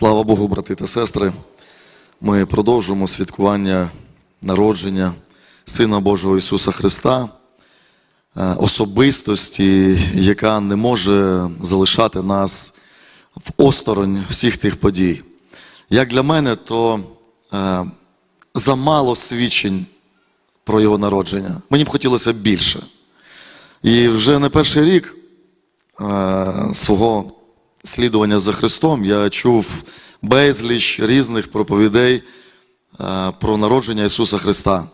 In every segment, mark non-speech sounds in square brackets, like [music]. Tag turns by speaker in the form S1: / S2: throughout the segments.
S1: Слава Богу, брати та сестри. Ми продовжуємо святкування народження Сина Божого Ісуса Христа, е, особистості, яка не може залишати нас в осторонь всіх тих подій. Як для мене, то е, замало свідчень про його народження. Мені б хотілося більше. І вже не перший рік е, свого слідування за Христом я чув безліч різних проповідей е, про народження Ісуса Христа.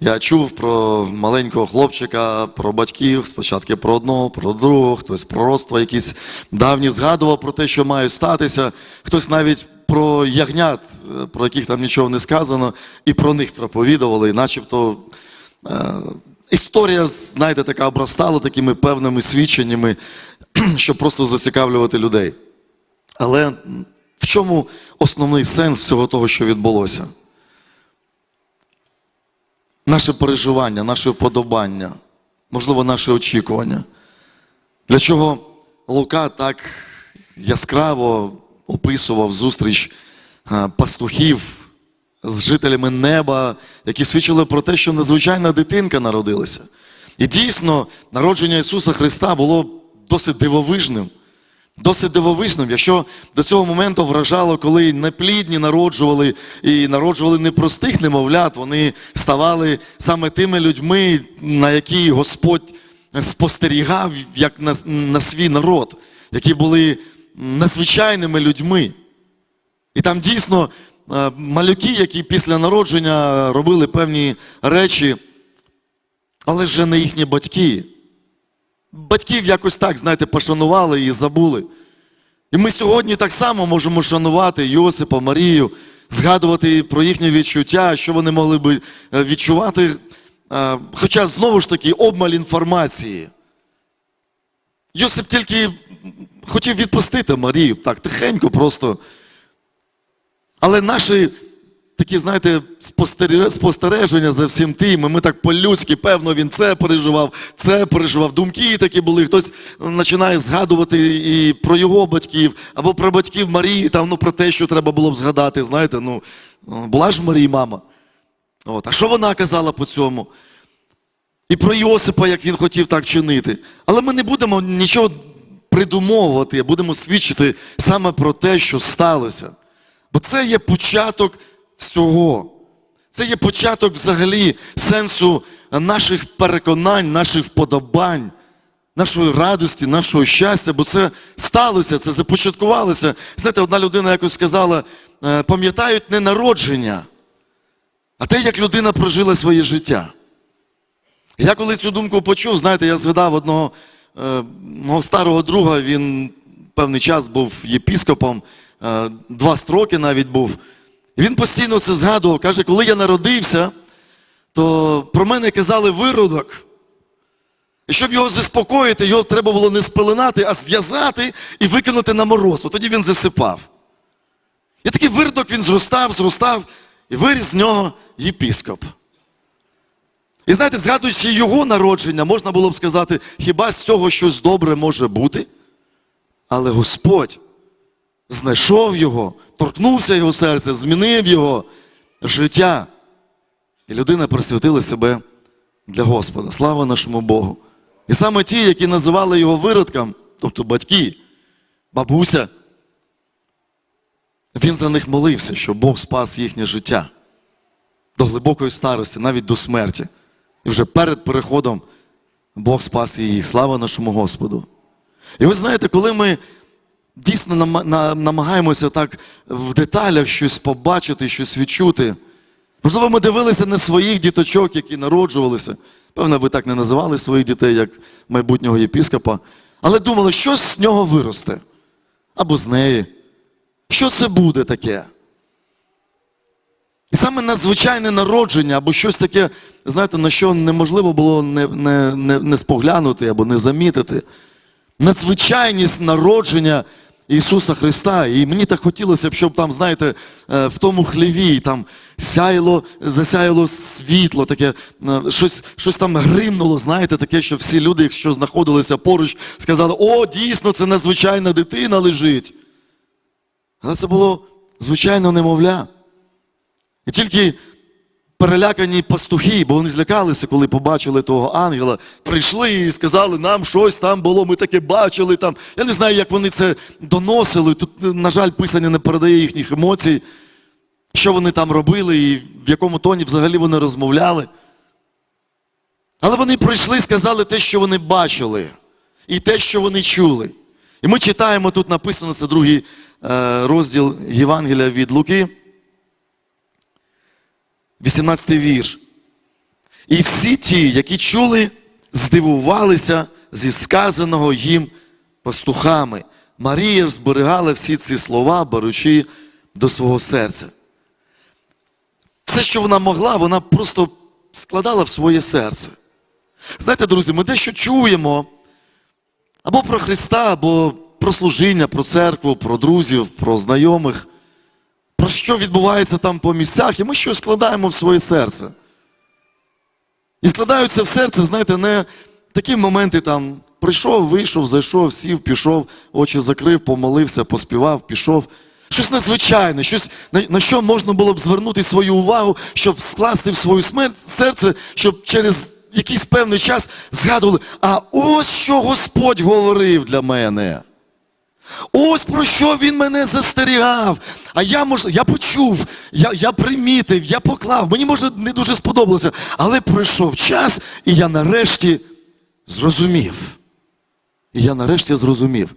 S1: Я чув про маленького хлопчика, про батьків, спочатку про одного, про другого, хтось пророцтва якісь давні згадував про те, що має статися, хтось навіть про ягнят, е, про яких там нічого не сказано, і про них проповідували, начебто е, історія, знаєте, така обростала такими певними свідченнями, [clears throat] щоб просто зацікавлювати людей. Але в чому основний сенс всього того, що відбулося? Наше переживання, наше вподобання, можливо, наше очікування. Для чого Лука так яскраво описував зустріч пастухів з жителями неба, які свідчили про те, що незвичайна дитинка народилася. І дійсно, народження Ісуса Христа було досить дивовижним. Досить дивовижним, якщо до цього моменту вражало, коли неплідні народжували і народжували непростих немовлят, вони ставали саме тими людьми, на які Господь спостерігав як на, на свій народ, які були незвичайними людьми. І там дійсно малюки, які після народження робили певні речі, але ж не їхні батьки. Батьків якось так, знаєте, пошанували і забули. І ми сьогодні так само можемо шанувати Йосипа, Марію, згадувати про їхні відчуття, що вони могли би е, відчувати. Е, Хоча знову ж таки обмаль інформації. Йосип тільки хотів відпустити Марію, так, тихенько просто. Але наші такі, знаєте, спостереження за всім тим, і ми так по-людськи, певно, він це переживав, це переживав. Думки такі були. Хтось починає згадувати і про його батьків, або про батьків Марії, там, ну, про те, що треба було б згадати. Знаєте, ну, була ж в Марії мама. От. А що вона казала по цьому? І про Йосипа, як він хотів так чинити. Але ми не будемо нічого придумовувати, будемо свідчити саме про те, що сталося. Бо це є початок всього. Це є початок взагалі сенсу наших переконань, наших вподобань, нашої радості, нашого щастя, бо це сталося, це започаткувалося. Знаєте, одна людина якось сказала, е, пам'ятають не народження, а те, як людина прожила своє життя. Я коли цю думку почув, знаєте, я згадав одного е, мого старого друга, він певний час був єпіскопом, два строки навіть був. Він постійно це згадував, каже, коли я народився, то про мене казали виродок. І щоб його заспокоїти, його треба було не спеленати, а зв'язати і викинути на мороз. Тоді він засипав. І такий виродок він зростав, зростав, і виріс з нього єпіскоп. І знаєте, згадуючи його народження, можна було б сказати, хіба з цього щось добре може бути? Але Господь знайшов його, торкнувся його серце, змінив його життя. І людина присвятила себе для Господа. Слава нашому Богу. І саме ті, які називали його виродком, тобто батьки, бабуся, він за них молився, щоб Бог спас їхнє життя до глибокої старості, навіть до смерті. І вже перед переходом Бог спас їх. Слава нашому Господу. І ви знаєте, коли ми дійсно намагаємося так в деталях щось побачити, щось відчути, можливо, ми дивилися на своїх діточок, які народжувалися. Певно, ви так не називали своїх дітей, як майбутнього єпіскопа, але думали, що з нього виросте або з неї. Що це буде таке? І саме надзвичайне народження або щось таке, знаєте, на що неможливо було не, не, не, не споглянути або не замітити. Надзвичайність народження Ісуса Христа. І мені так хотілося б, щоб там, знаєте, е, в тому хліві там сяяло, засяяло світло, таке, е, щось, щось там гримнуло, знаєте, таке, що всі люди, якщо знаходилися поруч, сказали, о, дійсно, це надзвичайна дитина лежить. Але це було звичайно немовля. І тільки перелякані пастухи, бо вони злякалися, коли побачили того ангела, прийшли і сказали, нам щось там було, ми таке бачили. Там. Я не знаю, як вони це доносили. Тут, на жаль, писання не передає їхніх емоцій, що вони там робили і в якому тоні взагалі вони розмовляли. Але вони прийшли і сказали те, що вони бачили, і те, що вони чули. І ми читаємо, тут написано, це другий е, розділ Євангелія від Луки, 18 вірш. І всі ті, які чули, здивувалися зі сказаного їм пастухами. Марія зберігала всі ці слова, беручи до свого серця. Все, що вона могла, вона просто складала в своє серце. Знаєте, друзі, ми дещо чуємо або про Христа, або про служіння, про церкву, про друзів, про знайомих, про що відбувається там по місцях, і ми щось складаємо в своє серце. І складаються в серце, знаєте, не такі моменти там прийшов, вийшов, зайшов, сів, пішов, очі закрив, помолився, поспівав, пішов. Щось надзвичайне, щось, на, що можна було б звернути свою увагу, щоб скласти в своє смерть, серце, щоб через якийсь певний час згадували, а ось що Господь говорив для мене. Ось про що він мене застерігав. А я може, я почув, я, я примітив, я поклав. Мені може не дуже сподобалося, але пройшов час, і я нарешті зрозумів. І я нарешті зрозумів.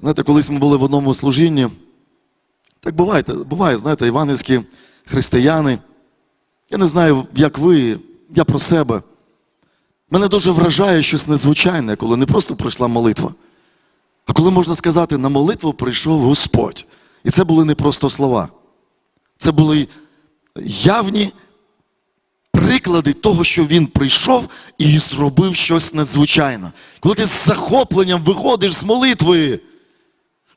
S1: Знаєте, колись ми були в одному служінні. Так буває, буває, знаєте, івангельські християни. Я не знаю, як ви, я про себе. Мене дуже вражає щось незвичайне, коли не просто пройшла молитва. А коли можна сказати, на молитву прийшов Господь. І це були не просто слова. Це були явні приклади того, що він прийшов і зробив щось надзвичайне. Коли ти з захопленням виходиш з молитви,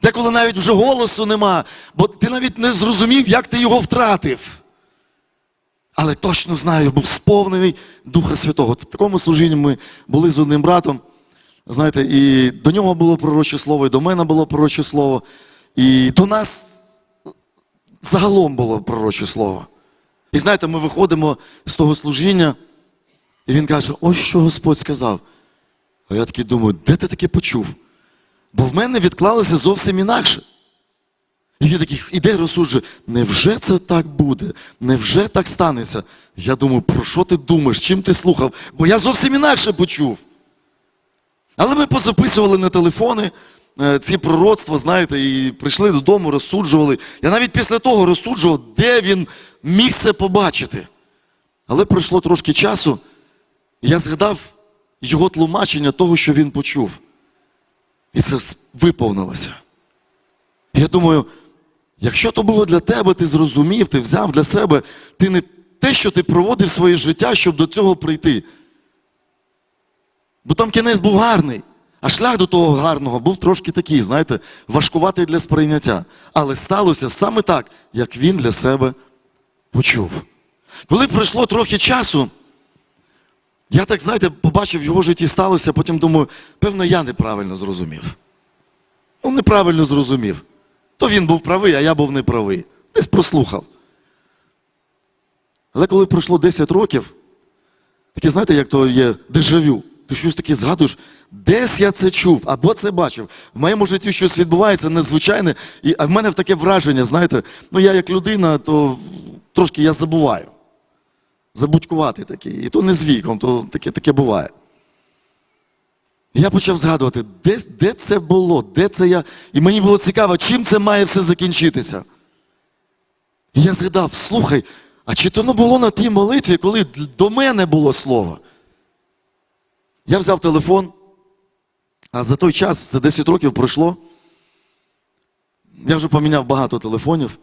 S1: деколи навіть вже голосу нема, бо ти навіть не зрозумів, як ти його втратив. Але точно знаю, був сповнений Духа Святого. В такому служінні ми були з одним братом. Знаєте, і до нього було пророче слово, і до мене було пророче слово, і до нас загалом було пророче слово. І знаєте, ми виходимо з того служіння, і він каже, ось що Господь сказав. А я такий думаю, де ти таке почув? Бо в мене відклалося зовсім інакше. І він такий іде розсуджує, невже це так буде? Невже так станеться? Я думаю, про що ти думаєш? Чим ти слухав? Бо я зовсім інакше почув. Але ми позаписували на телефони е, ці пророцтва, знаєте, і прийшли додому, розсуджували. Я навіть після того розсуджував, де він міг це побачити. Але пройшло трошки часу, і я згадав його тлумачення того, що він почув. І це виповнилося. Я думаю, якщо то було для тебе, ти зрозумів, ти взяв для себе, ти не те, що ти проводив своє життя, щоб до цього прийти. Бо там кінець був гарний, а шлях до того гарного був трошки такий, знаєте, важкуватий для сприйняття. Але сталося саме так, як він для себе почув. Коли пройшло трохи часу, я так, знаєте, побачив в його житті сталося, потім думаю, певно, я неправильно зрозумів. Ну, неправильно зрозумів. То він був правий, а я був неправий. Десь прослухав. Але коли пройшло 10 років, таке, знаєте, як то є дежавю. Ти щось таке згадуєш, десь я це чув, або це бачив. В моєму житті щось відбувається незвичайне, і, а в мене таке враження, знаєте, ну я як людина, то трошки я забуваю. Забудькуватий такий. І то не з віком, то таке, таке буває. Я почав згадувати, де, де це було, де це я. І мені було цікаво, чим це має все закінчитися. І я згадав, слухай, а чи то не було на тій молитві, коли до мене було слово? Я взяв телефон, а за той час, за 10 років пройшло. Я вже поміняв багато телефонів.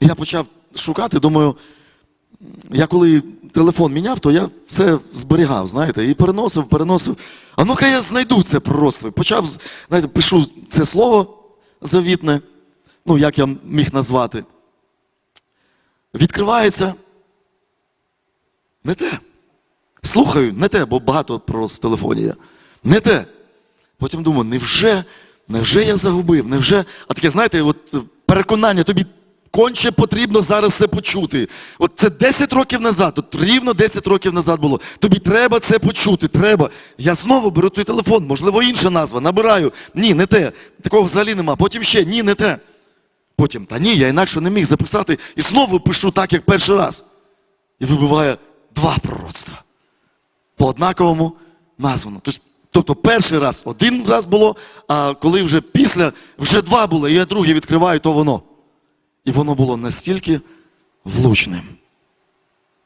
S1: Я почав шукати, думаю, я коли телефон міняв, то я все зберігав, знаєте, і переносив, переносив. А ну-ка я знайду це пророцтво. Почав, знаєте, пишу це слово завітне, ну, як я міг назвати. Відкривається. Не те. Слухаю, не те, бо багато пророцтв в телефоні є. Не те. Потім думаю, невже Невже я загубив? Невже, а таке, знаєте, от переконання, тобі конче потрібно зараз це почути. От це 10 років назад, от рівно 10 років назад було. Тобі треба це почути, треба. Я знову беру той телефон, можливо, інша назва, набираю. Ні, не те. Такого взагалі нема. Потім ще ні, не те. Потім, та ні, я інакше не міг записати і знову пишу так, як перший раз. І вибиває два пророцтва. По однаковому названо. Тобто, перший раз один раз було, а коли вже після, вже два було, і я друге відкриваю, то воно. І воно було настільки влучним.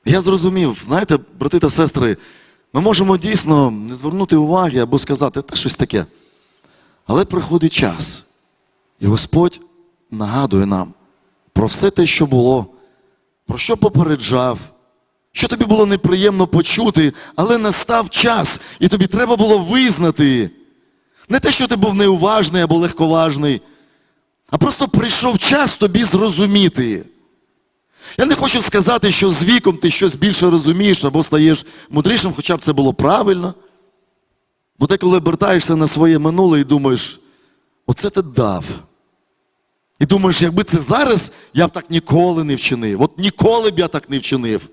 S1: Я зрозумів, знаєте, брати та сестри, ми можемо дійсно не звернути уваги або сказати, та щось таке. Але приходить час, і Господь нагадує нам про все те, що було, про що попереджав, що тобі було неприємно почути, але настав час, і тобі треба було визнати. Не те, що ти був неуважний або легковажний, а просто прийшов час тобі зрозуміти. Я не хочу сказати, що з віком ти щось більше розумієш або стаєш мудрішим, хоча б це було правильно. Бо ти коли обертаєшся на своє минуле і думаєш, оце ти дав. І думаєш, якби це зараз, я б так ніколи не вчинив. От ніколи б я так не вчинив.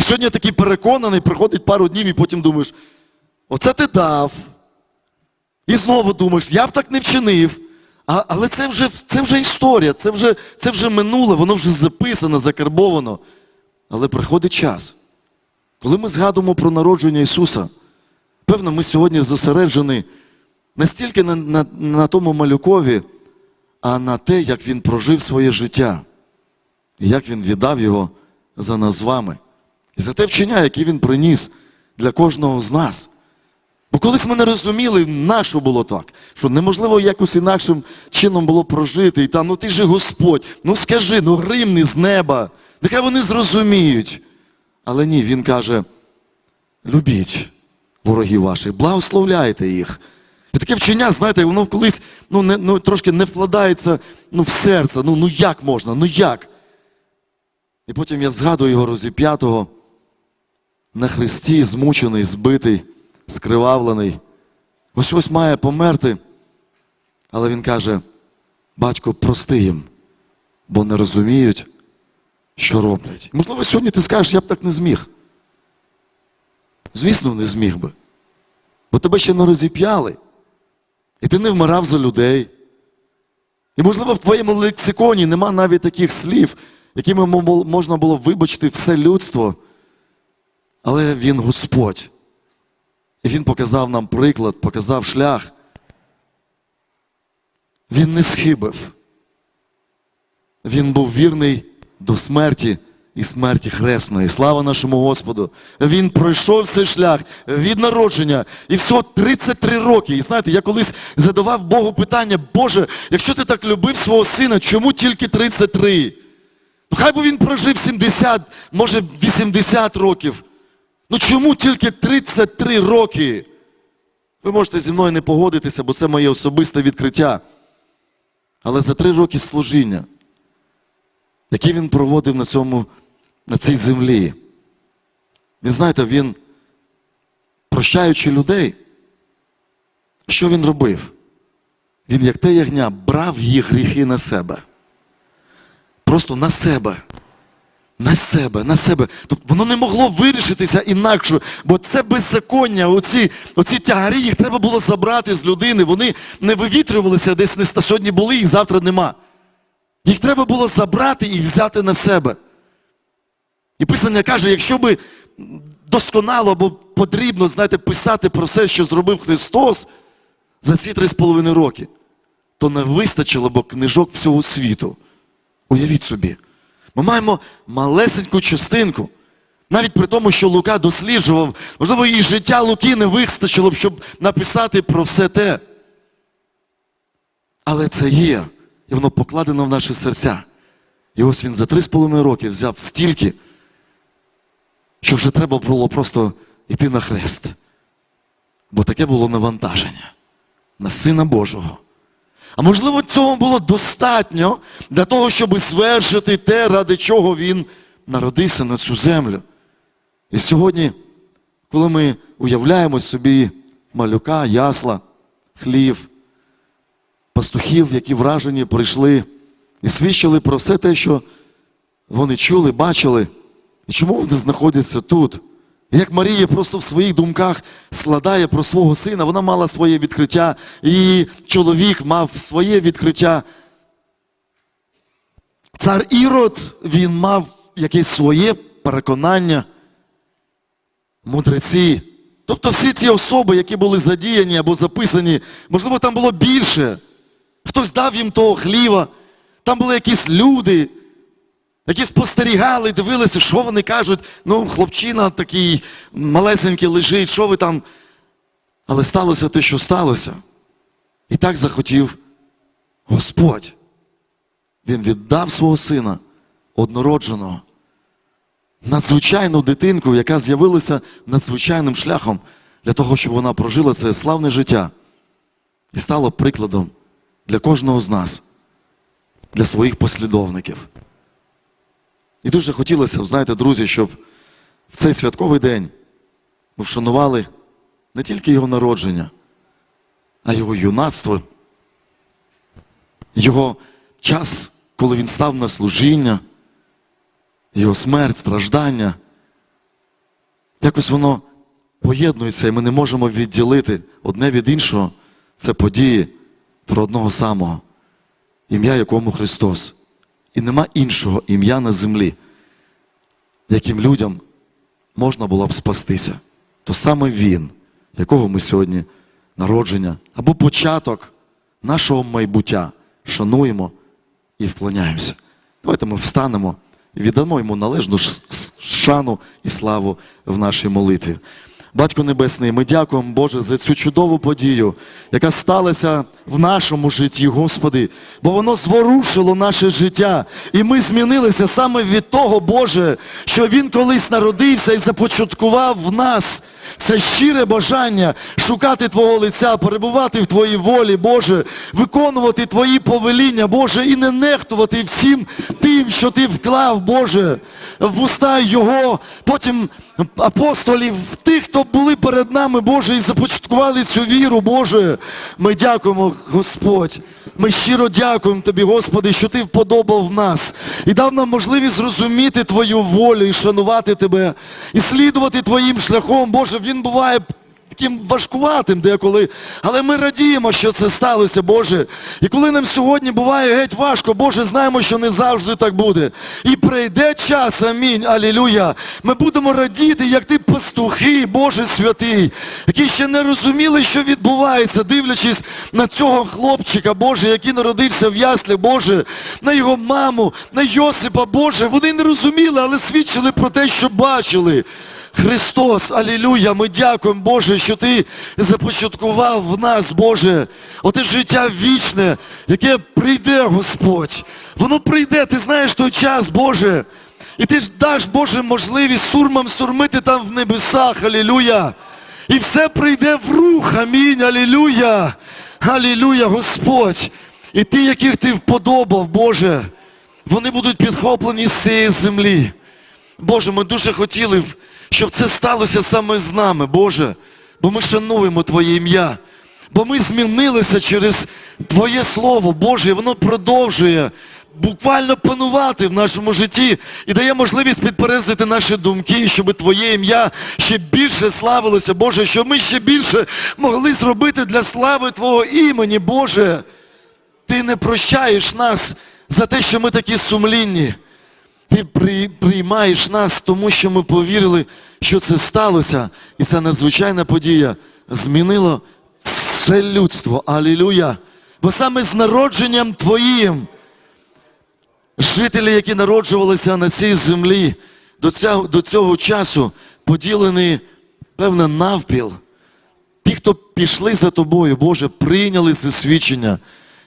S1: І сьогодні я такий переконаний, приходить пару днів і потім думаєш, оце ти дав. І знову думаєш, я б так не вчинив. А, але це вже, це вже історія, це вже, це вже минуле, воно вже записано, закарбовано. Але приходить час, коли ми згадуємо про народження Ісуса, певно, ми сьогодні зосереджені не стільки на, на, на тому малюкові, а на те, як він прожив своє життя, і як він віддав його за нас з вами. І за те вчення, яке він приніс для кожного з нас. Бо колись ми не розуміли, нащо було так, що неможливо якось інакшим чином було прожити. І там, ну ти же Господь, ну скажи, ну гримни з неба. Нехай вони зрозуміють. Але ні, він каже: любіть ворогів ваших, благословляйте їх. І таке вчення, знаєте, воно колись ну, не, ну, трошки не вкладається ну, в серце. Ну, ну як можна? Ну як? І потім я згадую його розіп'ятого на хресті, змучений, збитий, скривавлений. Ось ось має померти. Але він каже: батько, прости їм, бо не розуміють, що роблять. Можливо, сьогодні ти скажеш, я б так не зміг. Звісно, не зміг би. Бо тебе ще не розіп'яли. І ти не вмирав за людей. І, можливо, в твоєму лексиконі нема навіть таких слів, якими можна було вибачити все людство. Але він Господь. І він показав нам приклад, показав шлях. Він не схибив. Він був вірний до смерті і смерті хресної. Слава нашому Господу. Він пройшов цей шлях від народження і всього 33 роки. І знаєте, я колись задавав Богу питання, Боже, якщо ти так любив свого сина, чому тільки 33? Ну, хай би він прожив 70, може 80 років. Ну чому тільки 33 роки? Ви можете зі мною не погодитися, бо це моє особисте відкриття. Але за три роки служіння, які він проводив на, цьому, на цій землі, він, знаєте, він, прощаючи людей, що він робив? Він, як те ягня, брав їх гріхи на себе. Просто на себе. На себе, на себе. Тобто воно не могло вирішитися інакше, бо це беззаконня, оці, оці тягарі, їх треба було забрати з людини. Вони не вивітрювалися десь не сьогодні були і завтра нема. Їх треба було забрати і взяти на себе. І писання каже, якщо би досконало або потрібно, знаєте, писати про все, що зробив Христос за ці три з половиною роки, то не вистачило б книжок всього світу. Уявіть собі. Ми маємо малесеньку частинку. Навіть при тому, що Лука досліджував, можливо, і життя Луки не вистачило б, щоб написати про все те. Але це є, і воно покладено в наші серця. І ось він за три з половиною роки взяв стільки, що вже треба було просто йти на хрест. Бо таке було навантаження на Сина Божого. А можливо, цього було достатньо для того, щоб звершити те, ради чого він народився на цю землю. І сьогодні, коли ми уявляємо собі малюка, ясла, хлів, пастухів, які вражені прийшли і свідчили про все те, що вони чули, бачили, і чому вони знаходяться тут. Як Марія просто в своїх думках складає про свого сина, вона мала своє відкриття, і чоловік мав своє відкриття. Цар Ірод, він мав якесь своє переконання, мудреці. Тобто всі ці особи, які були задіяні або записані, можливо, там було більше. Хтось дав їм того хліба, там були якісь люди, які спостерігали, дивилися, що вони кажуть. Ну, хлопчина такий малесенький лежить, що ви там. Але сталося те, що сталося. І так захотів Господь. Він віддав свого сина однородженого, надзвичайну дитинку, яка з'явилася надзвичайним шляхом для того, щоб вона прожила це славне життя і стала прикладом для кожного з нас, для своїх послідовників. І дуже хотілося б, знаєте, друзі, щоб в цей святковий день ми вшанували не тільки його народження, а його юнацтво, його час, коли він став на служіння, його смерть, страждання. Якось воно поєднується, і ми не можемо відділити одне від іншого. Це події про одного самого, ім'я якому Христос. І нема іншого ім'я на землі, яким людям можна було б спастися. То саме Він, якого ми сьогодні народження або початок нашого майбуття шануємо і вклоняємося. Давайте ми встанемо і віддамо йому належну шану і славу в нашій молитві. Батько Небесний, ми дякуємо, Боже, за цю чудову подію, яка сталася в нашому житті, Господи, бо воно зворушило наше життя. І ми змінилися саме від того, Боже, що Він колись народився і започаткував в нас це щире бажання шукати Твого лиця, перебувати в Твоїй волі, Боже, виконувати Твої повеління, Боже, і не нехтувати всім тим, що Ти вклав, Боже, в уста Його, потім апостолів, тих, хто були перед нами, Боже, і започаткували цю віру, Боже. Ми дякуємо, Господь. Ми щиро дякуємо Тобі, Господи, що Ти вподобав нас і дав нам можливість зрозуміти Твою волю і шанувати Тебе, і слідувати Твоїм шляхом. Боже, він буває таким важкуватим деколи, але ми радіємо, що це сталося, Боже. І коли нам сьогодні буває геть важко, Боже, знаємо, що не завжди так буде. І прийде час, амінь, алілюя. Ми будемо радіти, як ти пастухи, Боже святий, які ще не розуміли, що відбувається, дивлячись на цього хлопчика, Боже, який народився в яслі, Боже, на його маму, на Йосипа, Боже. Вони не розуміли, але свідчили про те, що бачили. Христос, алілюя, ми дякуємо, Боже, що Ти започаткував в нас, Боже, оте життя вічне, яке прийде, Господь. Воно прийде, ти знаєш той час, Боже. І ти ж даш, Боже, можливість сурмам сурмити там в небесах, алілюя. І все прийде в рух, амінь, алілюя. Алілюя, Господь. І ті, яких ти вподобав, Боже, вони будуть підхоплені з цієї землі. Боже, ми дуже хотіли б, щоб це сталося саме з нами, Боже, бо ми шануємо Твоє ім'я, бо ми змінилися через Твоє Слово, Боже, і воно продовжує буквально панувати в нашому житті і дає можливість підперезити наші думки, щоб Твоє ім'я ще більше славилося, Боже, щоб ми ще більше могли зробити для слави Твого імені, Боже. Ти не прощаєш нас за те, що ми такі сумлінні. Ти приймаєш нас, тому що ми повірили, що це сталося. І ця надзвичайна подія змінила все людство. Алілюя. Бо саме з народженням Твоїм жителі, які народжувалися на цій землі, до цього, до цього часу поділені, певне, навпіл. Ті, хто пішли за тобою, Боже, прийняли це свідчення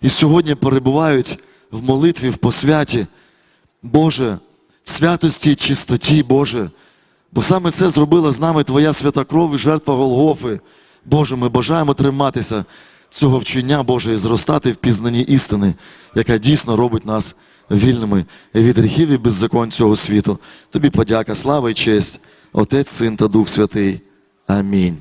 S1: і сьогодні перебувають в молитві, в посвяті. Боже, святості і чистоті, Боже. Бо саме це зробила з нами Твоя свята кров і жертва Голгофи. Боже, ми бажаємо триматися цього вчення, Боже, і зростати в пізнанні істини, яка дійсно робить нас вільними від гріхів і беззаконь цього світу. Тобі подяка, слава і честь, Отець, Син та Дух Святий. Амінь.